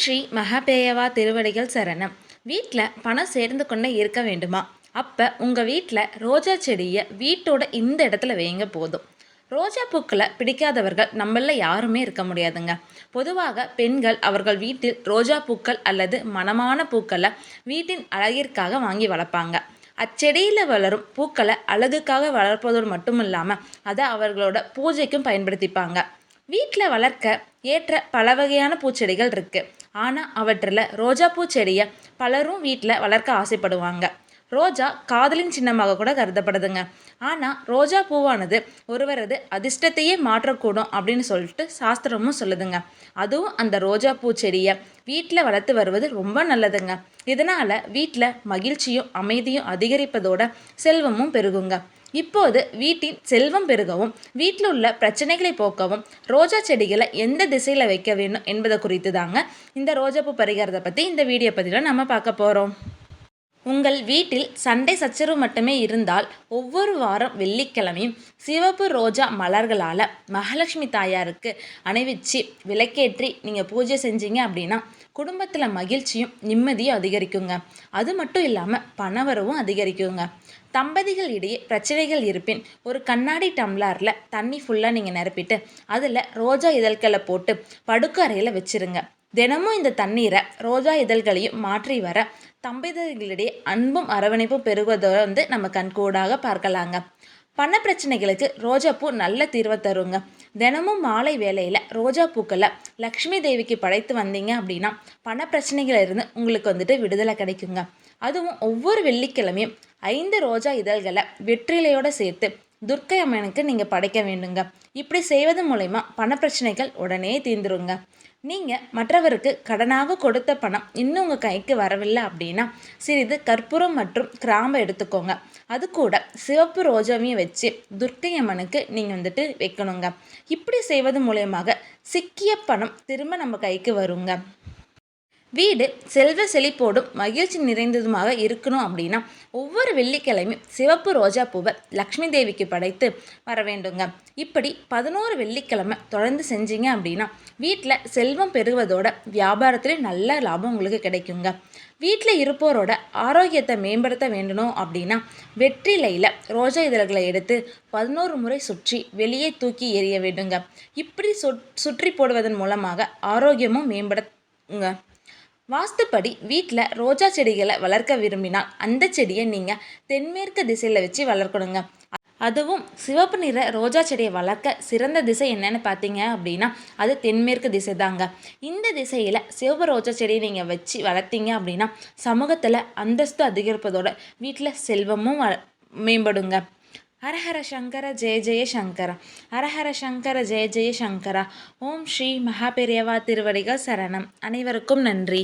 ஸ்ரீ மகாபேயவா திருவடிகள் சரணம். வீட்டில் பணம் சேர்ந்து கொண்டே இருக்க வேண்டுமா? அப்போ உங்கள் வீட்டில் ரோஜா செடியை வீட்டோட இந்த இடத்துல வைங்க போதும். ரோஜா பூக்களை பிடிக்காதவர்கள் நம்மள யாருமே இருக்க முடியாதுங்க. பொதுவாக பெண்கள் அவர்கள் வீட்டில் ரோஜா பூக்கள் அல்லது மனமான பூக்களை வீட்டின் அழகிற்காக வாங்கி வளர்ப்பாங்க. அச்செடியில் வளரும் பூக்களை அழகுக்காக வளர்ப்பதோடு மட்டும் இல்லாமல் அதை அவர்களோட பூஜைக்கும் பயன்படுத்திப்பாங்க. வீட்டில் வளர்க்க ஏற்ற பல வகையான பூச்செடிகள் இருக்குது ஆனால் அவற்றில் ரோஜாப்பூ செடியை பலரும் வீட்டில் வளர்க்க ஆசைப்படுவாங்க. ரோஜா காதலின் சின்னமாக கூட கருதப்படுதுங்க. ஆனால் ரோஜா பூவானது ஒருவரது அதிர்ஷ்டத்தையே மாற்றக்கூடும் அப்படின்னு சொல்லிட்டு சாஸ்திரமும் சொல்லுதுங்க. அதுவும் அந்த ரோஜா செடியை வீட்டில் வளர்த்து வருவது ரொம்ப நல்லதுங்க. இதனால் வீட்டில் மகிழ்ச்சியும் அமைதியும் அதிகரிப்பதோட செல்வமும் பெருகுங்க. இப்போது வீட்டின் செல்வம் பெருகவும் வீட்டில் உள்ள பிரச்சனைகளை போக்கவும் ரோஜா செடிகளை எந்த திசையில் வைக்க வேண்டும் என்பதை குறித்து தாங்க இந்த ரோஜாப்பூ பரிகாரத்தை பற்றி இந்த வீடியோ பதிவில் நம்ம பார்க்க போகிறோம் உங்கள் வீட்டில் சண்டை சச்சரவு மட்டுமே இருந்தால் ஒவ்வொரு வாரம் வெள்ளிக்கிழமையும் சிவப்பு ரோஜா மலர்களால் மகாலட்சுமி தாயாருக்கு அணிவிச்சு விளக்கேற்றி நீங்கள் பூஜை செஞ்சீங்க அப்படின்னா குடும்பத்தில் மகிழ்ச்சியும் நிம்மதியும் அதிகரிக்குங்க. அது மட்டும் இல்லாமல் பணவரவும் அதிகரிக்குங்க. தம்பதிகள் இடையே பிரச்சனைகள் இருப்பின் ஒரு கண்ணாடி டம்ளரில் தண்ணி ஃபுல்லாக நீங்கள் நிரப்பிட்டு அதில் ரோஜா இதழ்களை போட்டு படுக்கறையில் வச்சுருங்க. தினமும் இந்த தண்ணீரை ரோஜா இதழ்களையும் மாற்றி வர தம்பதிகளிடையே அன்பும் அரவணைப்பும் பெருகுவதை வந்து நம்ம கண்கூடாக பார்க்கலாங்க. பண பிரச்சனைகளுக்கு ரோஜாப்பூ நல்ல தீர்வை தருங்க. தினமும் மாலை வேலையில் ரோஜா பூக்களை லக்ஷ்மி தேவிக்கு படைத்து வந்தீங்க அப்படின்னா பண பிரச்சனைகள் இருந்து உங்களுக்கு வந்துட்டு விடுதலை கிடைக்குங்க. அதுவும் ஒவ்வொரு வெள்ளிக்கிழமையும் ஐந்து ரோஜா இதழ்களை வெற்றிலையோடு சேர்த்து துர்க்கை அம்மனுக்கு நீங்கள் படைக்க வேண்டுங்க. இப்படி செய்வது மூலயமா பண பிரச்சனைகள் உடனே தீர்ந்துருங்க. நீங்கள் மற்றவருக்கு கடனாக கொடுத்த பணம் இன்னும் உங்கள் கைக்கு வரவில்லை அப்படின்னா சிறிது கற்பூரம் மற்றும் கிராம்பை எடுத்துக்கோங்க. அது கூட சிவப்பு ரோஜாவையும் வச்சு துர்க்கை அம்மனுக்கு நீங்கள் வந்துட்டு வைக்கணுங்க. இப்படி செய்வது மூலயமாக சிக்கிய பணம் திரும்ப நம்ம கைக்கு வருங்க. வீடு செல்வ செழிப்போடும் மகிழ்ச்சி நிறைந்ததுமாக இருக்கணும் அப்படின்னா ஒவ்வொரு வெள்ளிக்கிழமையும் சிவப்பு ரோஜா பூவை லக்ஷ்மி தேவிக்கு படைத்து வர வேண்டுங்க. இப்படி பதினோரு வெள்ளிக்கிழமை தொடர்ந்து செஞ்சீங்க அப்படின்னா வீட்டில் செல்வம் பெறுவதோட வியாபாரத்துலேயும் நல்ல லாபம் உங்களுக்கு கிடைக்குங்க. வீட்டில் இருப்போரோட ஆரோக்கியத்தை மேம்படுத்த வேண்டணும் அப்படின்னா வெற்றிலையில் ரோஜா இதழ்களை எடுத்து பதினோரு முறை சுற்றி வெளியே தூக்கி எறிய வேண்டுங்க. இப்படி சுற்றி போடுவதன் மூலமாக ஆரோக்கியமும் மேம்படுங்க வாஸ்துப்படி வீட்டில் ரோஜா செடிகளை வளர்க்க விரும்பினால் அந்த செடியை நீங்கள் தென்மேற்கு திசையில் வச்சு வளர்க்கணுங்க. அதுவும் சிவப்பு நிற ரோஜா செடியை வளர்க்க சிறந்த திசை என்னன்னு பார்த்தீங்க அப்படின்னா அது தென்மேற்கு திசை தாங்க இந்த திசையில் சிவப்பு ரோஜா செடியை நீங்கள் வச்சு வளர்த்தீங்க அப்படின்னா சமூகத்தில் அந்தஸ்து அதிகரிப்பதோட வீட்டில் செல்வமும் மேம்படுங்க. ஹரஹர சங்கர ஜெய ஜெய சங்கர ஹரஹர சங்கர ஜெய ஜெய சங்கர ஓம் ஸ்ரீ மகாபெரியவா திருவடிகள் சரணம் அனைவருக்கும் நன்றி